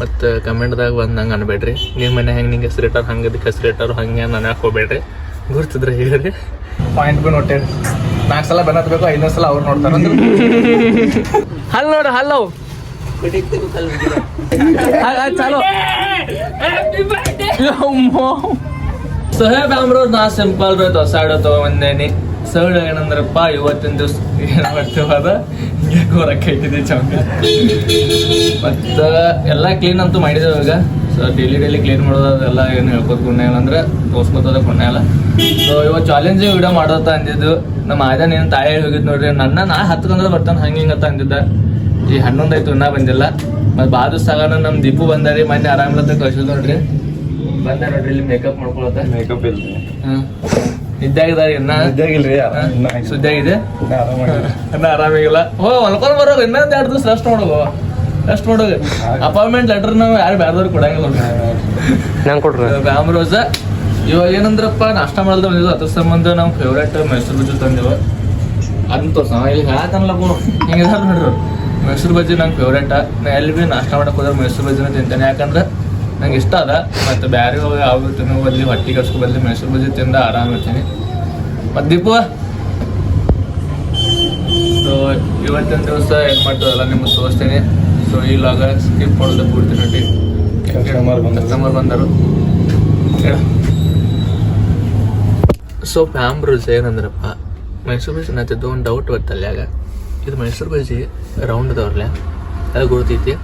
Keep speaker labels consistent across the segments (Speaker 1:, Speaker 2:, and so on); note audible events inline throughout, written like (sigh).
Speaker 1: ಮತ್ತು ಕಮೆಂಟ್ದಾಗ ಬಂದು ನಂಗೆ ಅನ್ಬೇಡ್ರಿ. ನಿಮ್ಮ ಮನೆ ಹೆಂಗೆ ನಿಂಗೆ ಹೆಸರು ಇಟ್ಟಾರ ಹಂಗೆ ಅದಕ್ಕೆ ಹೆಸರು ಇಟ್ಟಾರ ಹಂಗೆ ನಾನು ಯಾಕೆ ಹೋಗ್ಬೇಡ್ರಿ. ಗುರ್ತಿದ್ರೆ ಹೇಳ್ರಿ. ಪಾಯಿಂಟ್ ಬಿ ನೋಟೇರಿ ನಾಲ್ಕು ಸಲ ಬೆನ್ನತ್ಬೇಕು ಐದನೇ ಸಲ ಅವ್ರು ನೋಡ್ತಾರ ಅಂದ್ರೆ. ಹಲ್ ನೋಡು ಹಲ್ಲವು ಚಾಲು. ಸಹೇಬ್ ಅಮ್ರೋದ್ ನಾ ಸಿಂಪಲ್ ಬೇ ದೊಸಾಡ ತಗೊಂಬಂದೇನಿ ಸೌಡ್ ಏನಂದ್ರಪ್ಪ ಇವತ್ತಿನ ದಿವಸ ಏನು ಮಾಡ್ತೀವ ಅದ ಹಿಂಗೆ ಹೊರಕ್ಕೆ ಇಟ್ಟಿದ್ದೆ ಚೌಕ ಮತ್ತು ಎಲ್ಲ ಕ್ಲೀನ್ ಅಂತೂ ಮಾಡಿದೇವೆ ಇವಾಗ. ಸೊ ಡೈಲಿ ಡೈಲಿ ಕ್ಲೀನ್ ಮಾಡೋದು ಅದೆಲ್ಲ ಏನು ಹೇಳ್ಬೋದು ಗುಣ ಅಂದ್ರೆ ತೋರ್ಸ್ಕೊತದ ಗುಣ ಇಲ್ಲ. ಸೊ ಇವತ್ತು ಚಾಲೆಂಜ್ ವಿಡಿಯೋ ಮಾಡೋದ ಅಂದಿದ್ದು. ನಮ್ಮ ಆಯ್ದ ನೀನು ತಾಯಿ ಹೋಗಿದ್ದು ನೋಡ್ರಿ ನನ್ನ ನಾ ಹತ್ಕೊಂಡ್ರೆ ಬರ್ತಾನೆ ಹಂಗೆ ಹಿಂಗತ್ತ ಅಂದಿದ್ದ. ಈ ಹನ್ನೊಂದು ಆಯ್ತು ಇನ್ನೂ ಬಂದಿಲ್ಲ. ಮತ್ತು ಬಾದು ಸಾಗರ ನಮ್ಮ ದೀಪು ಬಂದಾರಿ ಮೊನ್ನೆ ಆರಾಮಿಲ್ಲತ್ತ ಕಳ್ಸಿದ್ ನೋಡ್ರಿ. ಬಂದ ನೋಡ್ರಿ ಇಲ್ಲಿ ಮೇಕಪ್ ಮಾಡ್ಕೊಳತ್ತ.
Speaker 2: ಮೇಕಪ್ ಇಲ್ಲ
Speaker 1: ಹ್ಮ್ ಇನ್ನ? ಆರಾಮಿಗಿಲ್ಲ. ಹೊಲ್ಕೊಂಡ್ ಎರಡು ದಿವಸ ರೆಸ್ಟ್ ಮಾಡೋಗು ರೆಸ್ಟ್ ಮಾಡೋಗ ಅಪಾಯಿಂಟ್ಮೆಂಟ್ ಲೆಟರ್ ನಾವು ಯಾರು ಬೇರೆದವ್ರು ಕೊಡಂಗಿಲ್ಲ
Speaker 2: ನಂಗೆ ಕೊಡ್ರಿ
Speaker 1: ಇವಾಗ ಏನಂದ್ರಪ್ಪ ನಾಷ್ಟ ಮಾಡಲ್ದ ಬಂದಿದ್ದು. ಅದ್ರ ಸಂಬಂಧ ನಮ್ಮ ಫೇವ್ರೇಟ್ ಮೈಸೂರು ಬಜ್ಜಿ ತಂದೆವು. ಅದನ್ನ ತೋರ್ಸ. ಇಲ್ಲಿ ಹಿಂಗಿದಾರ ನೋಡ್ರಿ ಮೈಸೂರು ಬಜ್ಜಿ ನಂಗೆ ಫೇವ್ರೇಟ ನಾ ಎಲ್ಲಿ ಭೀ ನಾಷ್ಟ ಮಾಡಕ್ಕೆ ಹೋದ್ರೆ ಮೈಸೂರು ಬಜ್ಜಿನ ತಿಂತೇನೆ. ಯಾಕಂದ್ರೆ ನಂಗೆ ಇಷ್ಟ ಅದ ಮತ್ತು ಬೇರೆ ಯಾವ ತಿನ್ನೋ ಬದಲಿ ಹೊಟ್ಟೆ ಕಟ್ಸ್ಕೊ ಬದಲಿ ಮೈಸೂರು ಬಜ್ಜಿ ತಿಂದ ಆರಾಮ ಇರ್ತೀನಿ. ಮತ್ತು ದೀಪು? ಸೊ ಇವತ್ತಿನ ದಿವಸ ಏನು ಮಾಡ್ತದಲ್ಲ ನಿಮ್ಗೆ ತೋರಿಸ್ತೀನಿ ಸೊ ಈ ಲಾಗ ಸ್ಕಿಪ್ ಮಾಡೋದು ಪೂರ್ತಿ ನೋಡಿ. ಕಸ್ಟಮರ್ ಬಂದರು. ಸೊ ಫ್ಯಾಮ್ ರೂಲ್ಸ್ ಏನಂದ್ರಪ್ಪ ಮೈಸೂರು ಬಜ್ಜಿ ನತ್ತಿದ್ದು ಒಂದು ಡೌಟ್ ಬರ್ತಲ್ಯಾಗ ಇದು ಮೈಸೂರು ಬಜ್ಜಿ ರೌಂಡ್ ಅದವ್ರಲ್ಲ ಅದು ಗೊತ್ತೈತಿ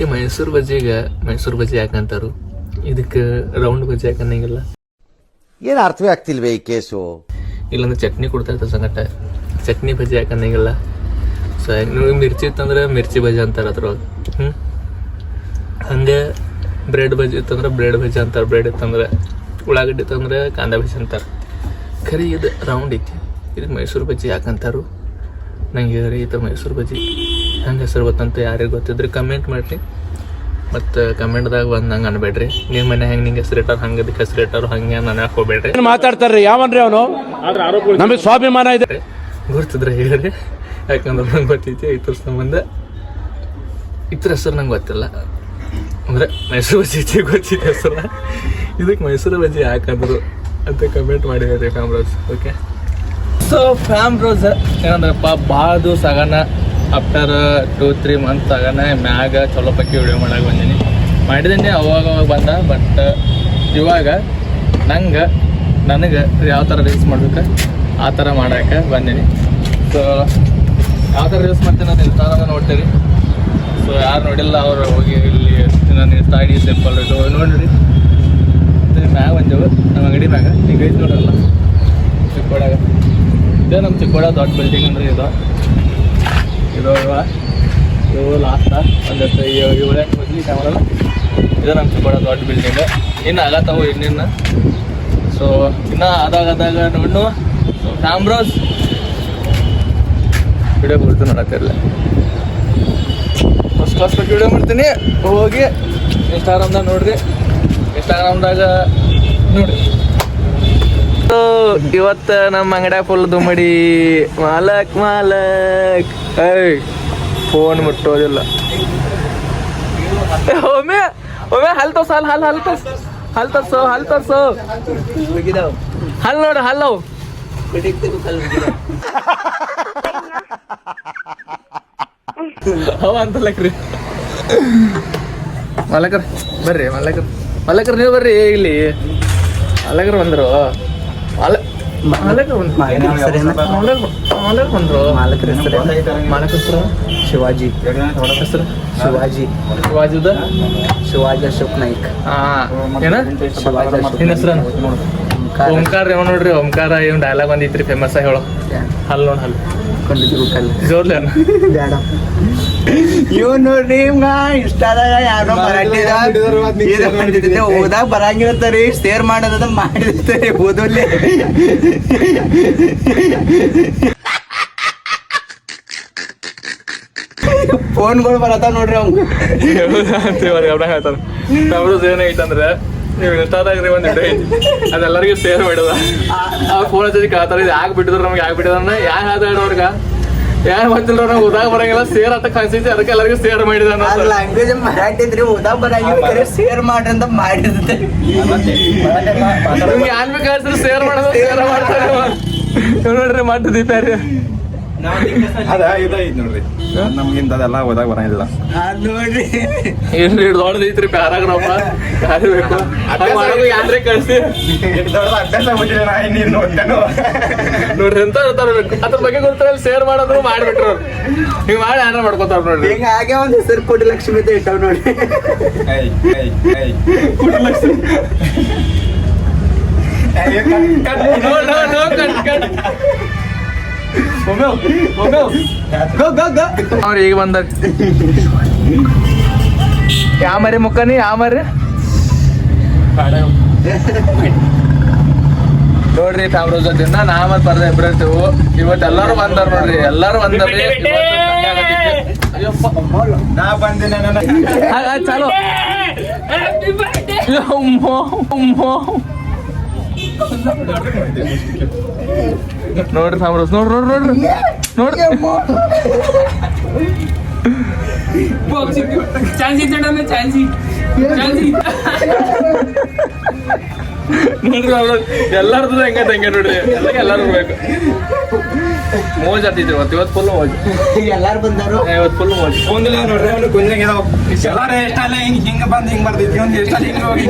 Speaker 1: ಈ ಮೈಸೂರು ಬಜ್ಜಿಗೆ ಮೈಸೂರು ಬಜ್ಜಿ ಯಾಕಂತಾರು ಇದಕ್ಕೆ ರೌಂಡ್ ಬಜ್ಜಿ ಯಾಕನ್ನಂಗಿಲ್ಲ
Speaker 3: ಏನು ಅರ್ಥವೇ ಆಗ್ತಿಲ್ವೇ ಈ ಕೇಸು?
Speaker 1: ಇಲ್ಲಂದ್ರೆ ಚಟ್ನಿ ಕೊಡ್ತಾ ಇರ್ತಾರೆ ಸಂಗಟ. ಚಟ್ನಿ ಬಜ್ಜಿ ಯಾಕನ್ನಂಗಿಲ್ಲ ಸೊ ಮಿರ್ಚಿ ಇತ್ತಂದ್ರೆ ಮಿರ್ಚಿ ಬಜ್ಜಿ ಅಂತಾರೆ ಅದ್ರೊಳಗೆ. ಹ್ಞೂ ಹಂಗೆ ಬ್ರೆಡ್ ಬಜ್ಜಿ ಇತ್ತಂದ್ರೆ ಬ್ರೆಡ್ ಬಜ್ಜಿ ಅಂತಾರೆ. ಬ್ರೆಡ್ ಇತ್ತಂದ್ರೆ ಉಳ್ಳಾಗಡ್ಡಿ ಇತ್ತಂದ್ರೆ ಕಾಂದ ಬಜ್ಜಿ ಅಂತಾರೆ. ಖರೀ ಇದು ರೌಂಡ್ ಐತಿ. ಇದು ಮೈಸೂರು ಬಜ್ಜಿ ಯಾಕಂತಾರು ನಂಗೆ ಈ ಥರ ಮೈಸೂರು ಬಜ್ಜಿ ಹಂಗೆ ಹೆಸರು ಗೊತ್ತಂತ ಯಾರಿಗೆ ಗೊತ್ತಿದ್ರೆ ಕಮೆಂಟ್ ಮಾಡಿರಿ. ಮತ್ತು ಕಮೆಂಟ್ದಾಗ ಬಂದು ನಂಗೆ ಅನ್ಬೇಡ್ರಿ. ನಿಮ್ಮ ಮನೆ ಹೆಂಗೆ ನಿಂಗೆ ಹೆಸರು ಇಟ್ಟಾರ ಹಂಗೆ ಅದಕ್ಕೆ ಹೆಸರು ಇಟ್ಟಾರು ಹಂಗೆ ನಾನು ಯಾಕೆ ಹೋಗ್ಬೇಡ್ರಿ?
Speaker 4: ಏನ್ ಮಾತಾಡ್ತಾರ್ರಿ? ಯಾವನ್ರಿ ಅವನು? ನಮಗೆ ಸ್ವಾಭಿಮಾನ ಇದೆ.
Speaker 1: ಗುರ್ತಿದ್ರೆ ಹೇಳ್ರಿ. ಯಾಕಂದ್ರೆ ನಂಗೆ ಗೊತ್ತೈತಿ ಐತರ ಸಂಬಂಧ. ಇತರ ಹೆಸರು ನಂಗೆ ಗೊತ್ತಿಲ್ಲ. ಅಂದ್ರೆ ಮೈಸೂರು ಬಜ್ಜಿ ಗೊತ್ತಿದೆ ಹೆಸರ. ಇದಕ್ಕೆ ಮೈಸೂರು ಬಜ್ಜಿ ಯಾಕಂದ್ರು ಅಂತ ಕಮೆಂಟ್ ಮಾಡಿದ್ದಾರೆ fam rose okay so fam rose ಏನಂದ್ರಪ್ಪ ಭಾಳ ದಿವಸ ಆಗನ ಆಫ್ಟರ್ ಟೂ ತ್ರೀ ಮಂತ್ಸ್ ಆಗನ ಮ್ಯಾಗ ಚಲೋ ಪಕ್ಕಿ ವಿಡಿಯೋ ಮಾಡಕ್ಕೆ ಬಂದೀನಿ. ಮಾಡಿದ್ದೀನಿ ಅವಾಗ ಅವಾಗ ಬಂದ ಬಟ್ ಇವಾಗ ನಂಗೆ, ನನಗೆ ಯಾವ ಥರ ರೀಲ್ಸ್ ಮಾಡ್ಬೇಕು, ಆ ಥರ ಮಾಡಕ್ಕೆ ಬಂದೀನಿ. ಸೊ ಯಾವ ಥರ ರೀಲ್ಸ್ ಮಾಡ್ತೀನಿ ನಾನು ಇನ್ಸ್ಟಾಗ್ರಾಮ ನೋಡ್ತೀರಿ. ಸೊ ಯಾರು ನೋಡಿಲ್ಲ ಅವರು ಹೋಗಿ ಇಲ್ಲಿ ನಾನು ಇನ್ಸ್ಟಾ ಡಿ ಸಿಂಪಲ್ ಇದು ನೋಡಿರಿ. ಮ್ಯಾಗ ಬಂದೆವು ನಮ್ಮ ಅಂಗಡಿ ಮ್ಯಾಗ. ಈಗ ಐತೆ ನೋಡಲ್ಲ ಚಿಕ್ಕೋಡಾಗ. ಇದೇ ನಮ್ಮ ಚಿಕ್ಕೋಡ ದೊಡ್ಡ ಬಿಲ್ಡಿಂಗ್ ಅಂದ್ರೆ ಇದು. ಇದು ಇವು ಲಾಸ್ಟ ಇದು ನಮ್ಮ ಚಿಕ್ಕೋಡ ದೊಡ್ಡ ಬಿಲ್ಡಿಂಗ್ ಇನ್ನು ಆಗತ್ತವು ಇನ್ನಿನ್ನು. ಸೊ ಇನ್ನು ಅದಾಗದಾಗ ನೋಡು ಕ್ಯಾಮ್ರೋಸ್ ವಿಡಿಯೋ ಕೊಡ್ತು ನೋಡತ್ತಿರಲ್ಲ ಫಸ್ಟ್ ಕ್ಲಾಸ್ ಬಗ್ಗೆ ವಿಡಿಯೋ ಮಾಡ್ತೀನಿ ಹೋಗಿ ಇನ್ಸ್ಟಾಗ್ರಾಮ್ದಾಗ ನೋಡ್ರಿ. ಇನ್ಸ್ಟಾಗ್ರಾಮ್ದಾಗ ನೋಡ್ರಿ. ಇವತ್ತು ನಮ್ಮ ಅಂಗಡ್ಯಾಗ ಫುಲ್ ದುಮಡಿ ಮಾಲಕ್ ಮಾಲಕ್. ಏಯ್ ಫೋನ್ ಮುಟ್ಟೋದಿಲ್ಲ. ಒಮ್ಮೆ ಒಮ್ಮೆ ಹಲ್ ತೋರ್ಸ ಹಲ್ ಹಲ್ ಹಲ್ ತೋರ್ಸ. ಹಲ್ ತೋರ್ಸು ಹಲ್ ತರ್ಸೋ. ಹಲ್ ನೋಡು ಹಲ್ಲವು ಅವ. ಅಂತಲಕ್ರಿ ಮಲಕರ್ ಬರ್ರಿ ಮಲಕರ್. ಮಲಕರ್ ನೀವು ಬರ್ರಿ ಇಲ್ಲಿ. ಮಲಕರ್ ಬಂದ್ರು. ಮಾಲ ಮಾಲಕರ್ ಬಂದ್ರು ಮಾಲಕರ್ ಬಂದ್ರು
Speaker 5: ಮಾಲಕರ ಹೆಸರು
Speaker 1: ಮಾಲಕರ್ ಹೆಸರು
Speaker 5: ಶಿವಾಜಿ
Speaker 1: ಹೆಸರು
Speaker 5: ಶಿವಾಜಿ
Speaker 1: ಶಿವಾಜಿದ
Speaker 5: ಶಿವಾಜಿ ಅಶೋಕ್ ನಾಯ್ಕ್
Speaker 1: ಹಾ ಏನ
Speaker 5: ಶಿವಾಜಿ ಅಶೋಕ್
Speaker 1: ನಿನ್ನ ಹೆಸರು ಓಂಕಾರ ಇವ್ ನೋಡ್ರಿ ಓಂಕಾರ ಇವ್ ಡೈಲಾಗ್ ಒಂದಿತ್ರಿ ಫೇಮಸ್ ಹೇಳೋ ಹಲ್ ನೋಡ್ ಹಲ್
Speaker 5: ಕೊಂಡಿದ್ರು ಕಲ್
Speaker 1: ಜೋರ್ಲಿ ಅನ್ನ
Speaker 5: ಬೇಡ ಇವ್ ನೋಡ್ರಿ ಇನ್ಸ್ಟಾದಾಗ ಯಾರೋ ಮರಾಠಿದ ಓದಾಗ ಬರಂಗಿರತ್ತರಿ ಶೇರ್ ಮಾಡೋದ ಮಾಡಿರ್ತಾರೆ ಓದಲ್ಲಿ. ಫೋನ್ಗಳು ಬರತ್ತ ನೋಡ್ರಿ ಅವ್ನು
Speaker 1: ಇವಾಗ ಹೇಳ್ತಾರ ನಮ್ದು ಏನೈತಂದ್ರೆ ನೀವು ಇನ್ಸ್ಟಾದಾಗ ರೀ ಒಂದು ವಿಡಿಯೋ ಐತಿ. ಅದೆಲ್ಲರಿಗೂ ಶೇರ್ ಮಾಡಿದ. ಆ ಫೋನ್ ಹಚ್ಚಿ ಕೇಳ್ತಾರ ಇದು ಯಾಕೆ ಬಿಟ್ಟಿದ್ರು ನಮ್ಗೆ ಯಾಕೆ ಬಿಟ್ಟಿದ್ರೆ ಯಾಕೆ ಹೇಳ್ತಾರ ಅವ್ರಿಗೆ? ಯಾರು ಗೊತ್ತಿಲ್ಲ ನಾವು ಉದಾಗ ಬರಂಗಿಲ್ಲ ಸೇರ್ ಅಂತ ಕಾಣಿಸ್ತೈತಿ ಅದಕ್ಕೆ ಎಲ್ಲರಿಗೂ ಸೇರ್ ಮಾಡಿದ
Speaker 5: ಆ ಲ್ಯಾಂಗ್ವೇಜ್ ಮರಾಠಿ ಇದ್ರಿ ಉದಾಗ ಬರಂಗಿಲ್ಲ ಸೇರ್ ಮಾಡ್ರಿ ಅಂತ ಮಾಡಿದ್ದೆ.
Speaker 1: ನಿಮ್ಗೆ ಯಾರು ಬೇಕಾದ್ರೆ ಸೇರ್ ಮಾಡೋದು ಸೇರ್ ಮಾಡ್ತಾರೆ ನೋಡ್ರಿ ಮಾಡ್ತಿದ್ದೀವಿ ದೀಪಾರಿ
Speaker 2: ಅದ ಇದೈತ್ ನೋಡ್ರಿ. ನಮ್ಗಿಂತ ಅದೆಲ್ಲ ಓದಾಕ ಬರಂಗಿಲ್ಲ.
Speaker 5: ನೋಡ್ರಿ.
Speaker 1: ಏನ್ರಿ ದೊಡ್ಡದು ಐತ್ರಿ ಪ್ಯಾರಾಗ್ರಾಫ ಯಾರು ಬೇಕು? ಯಾನ್ರಿ ಕಳ್ಸಿ.
Speaker 2: ಅಭ್ಯಾಸ ಬಿಟ್ಟಿಲ್ಲ ನಾ ಇನ್ನೇನು ಓದ್ತೇನೋ
Speaker 1: ನೋಡ್ರಿ ಎಂತ ಇರ್ತಾರ ಅದ್ರ ಬಗ್ಗೆ ಗೊತ್ತಿಲ್ಲ ಶೇರ್ ಮಾಡೋದು ಮಾಡ್ಬಿಟ್ರು. ಅವ್ರು. ಹಿಂಗ್ ಮಾಡಿ ಯಾರ ಮಾಡ್ಕೊತಾರ ನೋಡ್ರಿ.
Speaker 5: ಹಿಂಗ ಹಾಗೆ ಒಂದ್ ಹೆಸರು ಕೋಟಿ ಲಕ್ಷ್ಮಿ ಅಂತ ಇಟ್ಟವ್ ನೋಡಿ.
Speaker 2: ಏಯ್ ಏಯ್ cut
Speaker 1: cut no no cut cut ಅವ್ರು ಈಗ ಬಂದಾಗ ಯಾವ ಮರಿ ಮುಖನಿ ಯಾವ ಮರಿ? ನೋಡ್ರಿ ತಾಮ್ರೋಜ ದಿನ ನಾ ಮತ್ ಬರ್ದ ಇಬ್ರಿರ್ತೀವು ಇವತ್ತು ಎಲ್ಲಾರು ಬಂದಾರ ನೋಡ್ರಿ. ಎಲ್ಲಾರು ಬಂದಾರ್ರಿ
Speaker 2: ನಾ ಬಂದಿನ
Speaker 1: ಚಲೋ. ನೋಡ್ರಿ ತಾಮ್ರೋಜ್ ನೋಡ್ರಿ ನೋಡ್ರಿ ನೋಡ್ರಿ ನೋಡ್ರಿ ನೋಡ್ರಿ ಅವ್ರು ಎಲ್ಲಾರ್ದು ಹೆಂಗ ಹೆಂಗೆ ನೋಡ್ರಿ ಎಲ್ಲ ಎಲ್ಲಾರು ಬೇಕು ಮೋಜ್ ಆತಿದ್ರು ಇವತ್ತು ಇವತ್ತು ಫುಲ್ ಮೋಜ್
Speaker 5: ಎಲ್ಲಾರು ಬಂದಾರು?
Speaker 1: ಇವತ್ತು ಫುಲ್ ಮೋಜ್
Speaker 2: ಒಂದಿಲ್ಲ ನೋಡ್ರಿ ಅವ್ನು ಕುಂದಂಗ ಎಲ್ಲಾರು ಎಷ್ಟಲ್ಲ ಹಿಂಗ್ ಹಿಂಗ ಬಂದ್ ಹಿಂಗ್ ಬರ್ತೈತಿ ಒಂದ್ ಎಷ್ಟಲ್ಲ ಹಿಂಗ ಹೋಗಿ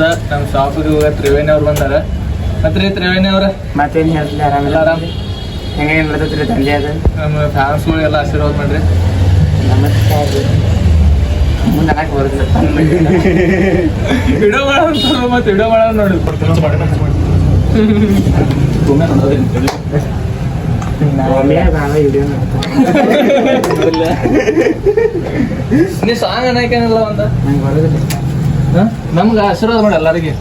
Speaker 1: ಸರ್ ನಮ್ಮ ಶಾಪಿಗೆ ಹೋಗ ತ್ರಿವೇಣಿ ಅವ್ರು ಬಂದಾರ. ಮತ್ತೆ ತ್ರಿವೇಣಿ ಅವ್ರ?
Speaker 5: ಮತ್ತೇನ್ ಹೇಳ್ತಿಲ್ಲ
Speaker 1: ಆರಾಮಿಲ್ಲ ಆರಾಮ್.
Speaker 5: ಹೆಂಗ ನಡ್ದೈತ್ರಿ ತಂದೆ ಅದು?
Speaker 1: ನಮ್ಮ ಫ್ಯಾನ್ಸ್ಗಳು ಎಲ್ಲ ಆಶೀರ್ವಾದ ಮಾಡ್ರಿ.
Speaker 5: ನಮಸ್ಕಾರ ಮುಂದೆ ಅನ್ನಕ್ ಬರುದಿಲ್ಲ
Speaker 1: ವಿಡಿಯೋ ಮಾಡೋಣ ಮತ್ತೆ ವಿಡಿಯೋ ಮಾಡೋಣ ನೋಡಿ (laughs) ನೀ ಸಾಂಗ್ ಅನ್ನಕೇನಲ್ಲ
Speaker 5: ಒಂದ? ನಮ್ಗ
Speaker 1: ನಮ್ಗೆ ಆಶೀರ್ವಾದ ಮಾಡಿ ಎಲ್ಲರಿಗೆ.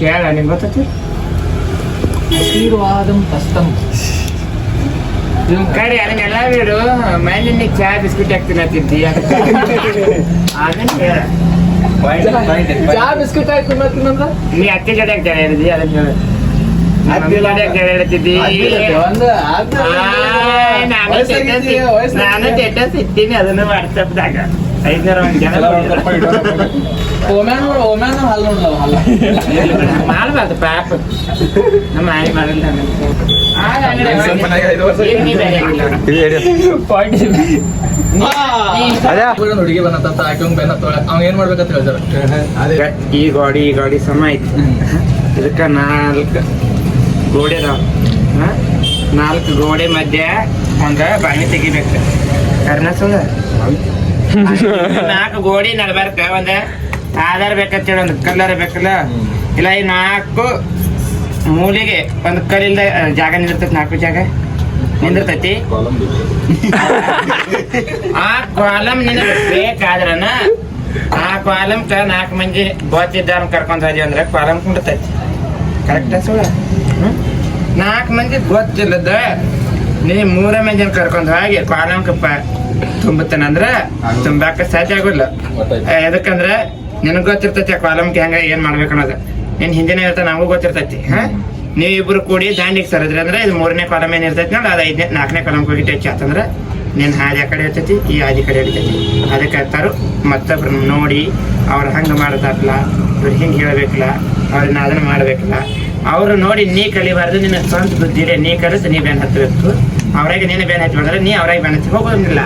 Speaker 5: ಕೇಳ ನಿಂಗೆ ಗೊತ್ತೈತಿ?
Speaker 1: ಆಶೀರ್ವಾದಂ ಕಷ್ಟಂ.
Speaker 5: ಕರೆ ಅದನ್ನೆಲ್ಲ ಬಿಡು. ಮೈಲಿನ ಚಾ ಬಿಸ್ಕಿಟ್ ಹಾಕ್ತೀನಿ ತಿಂತಿ ಅದನ್ನ ಹೇಳ
Speaker 1: ಚಾ ಬಿಸ್ಕಿಟ್ ಹಾಕಿ
Speaker 5: ನೀ ಅತ್ತೆ ಜೊತೆ ಹಾಕ್ತಾನೆ ಅದನ್ನ ಹೇಳು ನಾನು ಸ್ಟೇಟಸ್ ಅದನ್ನ ವಾಟ್ಸಪ್ದಾಗ ಐದ್ನೂರ
Speaker 1: ನೋಡ್ಲವ ಹಲ್ಲ
Speaker 5: ಮಾಡ್ಬಾರ್ದು ಪಾಪ. ನಮ್ಮ ಆಯಿ ಮಾಡಲ್ಲ
Speaker 1: ಹುಡುಗಿ ಬಂದಂತ ಆಕೆ ಬೆನ್ನ ತೊಳೆ ಅವ ಏನ್ ಮಾಡ್ಬೇಕಂತ ಹೇಳ್ತಾರ
Speaker 5: ಈ ಗಾಡಿ ಈ ಗಾಡಿ ಸಮ ಐತಿ ಇದಕ್ಕ ನಾಲ್ಕು ಗೋಡೆ ಅದಾವ ನಾಲ್ಕು ಗೋಡೆ ಮಧ್ಯೆ ಒಂದ ಬಾವಿ ತೆಗಿಬೇಕು. ಕರ್ನಾ ಸುಳ್ಳ (laughs) ನಾಲ್ಕು ಗೋಡಿ ನಡ್ಬಾರ್ಕ ಒಂದ ಆಧಾರ ಬೇಕಂತೇಳಿ ಒಂದು ಕಲ್ಲರ್ ಬೇಕಲ್ಲ? ಇಲ್ಲ ಈ ನಾಲ್ಕು ಮೂಲಿಗೆ ಒಂದು ಕಲ್ಲಿಂದ ಜಾಗ ನಿಂದಿರ್ತೈತಿ ನಾಲ್ಕು ಜಾಗ? ನಿಂದಿರ್ತೈತಿ? (laughs) ಆ ಕಾಲಂ ನಿನಗೆ ಬೇಕಾದ್ರನ ಆ ಕಾಲಂಕ ನಾಲ್ಕು ಮಂದಿ ಗೊತ್ತಿದ್ದಾರ ಕರ್ಕೊಂಡ್ ಹೋದ್ವಿ ಅಂದ್ರೆ ಕಾಲಂ ಕುಂಡತೈತಿ ಕರೆಕ್ಟ್ ಸುಳ್ಳ? ನಾಲ್ಕು ಮಂದಿ ಗೊತ್ತಿಲ್ಲದ ನೀ ಮೂರ ಮಂದಿನ ಕರ್ಕೊಂಡ್ ಹೋಗಿ ಕಾಲಂಕ ಪ ತುಂಬುತ್ತಾನಂದ್ರ ತುಂಬಾಕ ಸಾಧ್ಯ ಆಗೋಲ್ಲ ಎದಕ್ಕಂದ್ರ ನಿನಗ್ ಗೊತ್ತಿರ್ತೈತಿ ಆ ಕಾಲಂಕ್ಕೆ ಹೆಂಗ ಏನ್ ಮಾಡ್ಬೇಕು ಅನ್ನೋದು. ನಿನ್ ಹಿಂದಿನೇ ಇರ್ತ ನಮಗೂ ಗೊತ್ತಿರ್ತೈತಿ ಹಾ? ಇಬ್ರು ಕೂಡಿ ದಾಂಡಿಗೆ ಸರದ್ರಿ ಅಂದ್ರೆ ಇದು ಮೂರನೇ ಕಾಲಮ್ ಏನ್ ಇರ್ತೈತಿ ನೋಡಿ ಅದು ಐದನೇ ನಾಲ್ಕನೇ ಕಾಲಮ್ ಹೋಗಿ ಟಚ್ ಆತಂದ್ರ ನಿನ್ ಹಾದಿ ಆ ಕಡೆ ಇರ್ತೈತಿ ಈ ಹಾದಿ ಕಡೆ ಇರ್ತೈತಿ. ಅದಕ್ಕೆ ಹೇಳ್ತಾರು ಮತ್ತೊಬ್ರು ನೋಡಿ ಅವ್ರು ಹಂಗ ಮಾಡ್ತಾರಲ್ಲ ಇವ್ರು ಹಿಂಗೆ ಹೇಳ್ಬೇಕಲ್ಲ ಅವ್ರನ್ನ ಅದನ್ನ ಮಾಡ್ಬೇಕಲ್ಲ ಅವ್ರು ನೋಡಿ ನೀ ಕಲಿಬಾರ್ದು ನಿನ್ನ ಸ್ವಂತ ಬುದ್ಧಿರೆ ನೀ ಕಲಿತು ನೀ ಬೆನ್ ಹತ್ತಬೇಕು ಅವ್ರಾಗ ನೀನು ಬೇನ್ ಹತ್ತಿ ಬಂದ್ರೆ ನೀ ಅವ್ರಾಗ ಬೆನ್ ಹಚ್ಚಿ ಹೋಗೋದಿಲ್ಲ.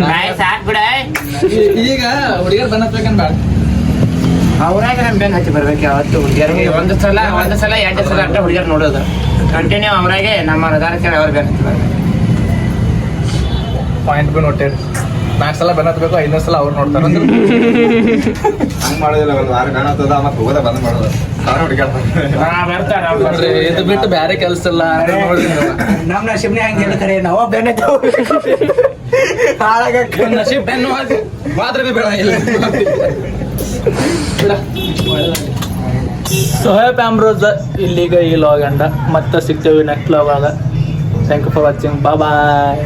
Speaker 5: ಬಾಯ್. ಸಾಕ್ ಬಿಡ
Speaker 1: ಈಗ ಹುಡುಗಿಯರ್ ಬಂದ
Speaker 5: ಅವ್ರಾಗ ನಮ್ ಬೆನ್ ಹಚ್ಚಿ ಬರ್ಬೇಕು ಯಾವತ್ತು. ಹುಡುಗಿಯರಿಗೆ ಒಂದು ಸಲ ಒಂದು ಸಲ ಎರಡು ಸಲ ಅಂತ ಹುಡುಗಿಯರ್ ನೋಡೋದು. ಕಂಟಿನ್ಯೂ ಅವ್ರಾಗೆ ನಮ್ಮ ಹೃದಯ ಅವ್ರ ಬೆನ್ ಹಚ್ಚಿ ಬರ್ಬೇಕು.
Speaker 1: ಪಾಯಿಂಟ್ ಬಿ ನೋಟೆಡ್ ನಾಲ್ಕು ಸಲ ಬಂದಬೇಕು ಐದನೇ ಸಲ ಅವ್ರು ನೋಡ್ತಾರ ಅಂದ್ರೆ.
Speaker 2: ಹಂಗ್ ಮಾಡೋದಿಲ್ಲ ಒಂದು ವಾರ ಕಾಣತ್ತದ ಮತ್ತೆ ಹೋಗೋದ ಬಂದ್ ಮಾಡೋದು. ಸಾವಿರ ಹುಡುಗಾಡ
Speaker 5: ಹಾ, ಬರ್ತಾರ
Speaker 1: ಇದು ಬಿಟ್ಟು ಬೇರೆ ಕೆಲಸ ಇಲ್ಲ ಅಂದ್ರೆ ನೋಡ್ರಿ ನೀವು.
Speaker 5: ನಮ್ ನಶೀಬ್ನೇ ಹಂಗೆ ಹೇಳ್ತಾರೆ ನಾವು ಬೆನ್ ಹಾಳಾಗಕ್ಕ
Speaker 1: ಒಂದ್ ನಶೀಬ್ ಬೆನ್ನು ಹಾಕಿ ಮಾತ್ರ ಬಿ ಬೇಡ. ಇಲ್ಲ ಸೊಹೇಬ್ ಆಮ್ರೋಜ್ ಇಲ್ಲಿಗ ಈ ಲಾಗಂಡ ಮತ್ತೆ ಸಿಗ್ತೇವೆ next ಲಾಗಾಗ thank you for watching bye